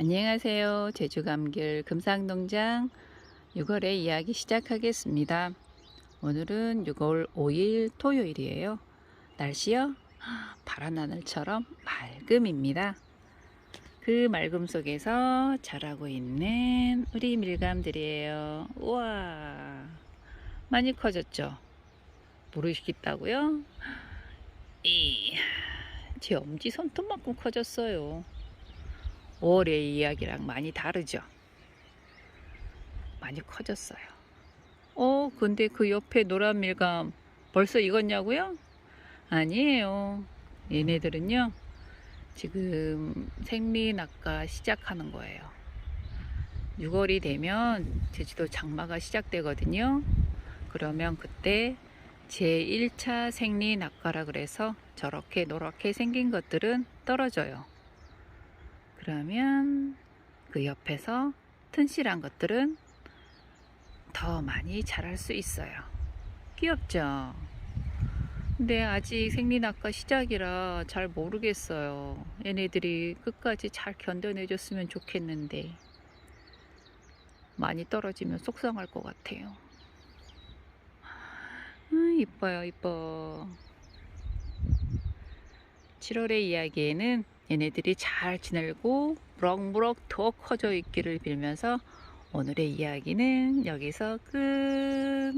안녕하세요. 제주감귤 금상농장 6월의 이야기 시작하겠습니다. 오늘은 6월 5일 토요일이에요. 날씨요? 파란 하늘처럼 맑음입니다. 그 맑음 속에서 자라고 있는 우리 밀감들이에요. 우와, 많이 커졌죠? 모르시겠다고요? 이, 제 엄지 손톱만큼 커졌어요. 5월의 이야기랑 많이 다르죠? 많이 커졌어요. 어, 근데 그 옆에 노란 밀감 벌써 익었냐고요? 아니에요. 얘네들은요, 지금 생리 낙가 시작하는 거예요. 6월이 되면 제주도 장마가 시작되거든요. 그러면 그때 제1차 생리 낙가라 그래서 저렇게 노랗게 생긴 것들은 떨어져요. 그러면 그 옆에서 튼실한 것들은 더 많이 자랄 수 있어요. 귀엽죠? 근데 아직 생리낙과 시작이라 잘 모르겠어요. 얘네들이 끝까지 잘 견뎌내줬으면 좋겠는데 많이 떨어지면 속상할 것 같아요. 음, 이뻐요, 이뻐. 7월의 이야기에는 얘네들이 잘 지내고 무럭무럭 더 커져 있기를 빌면서 오늘의 이야기는 여기서 끝.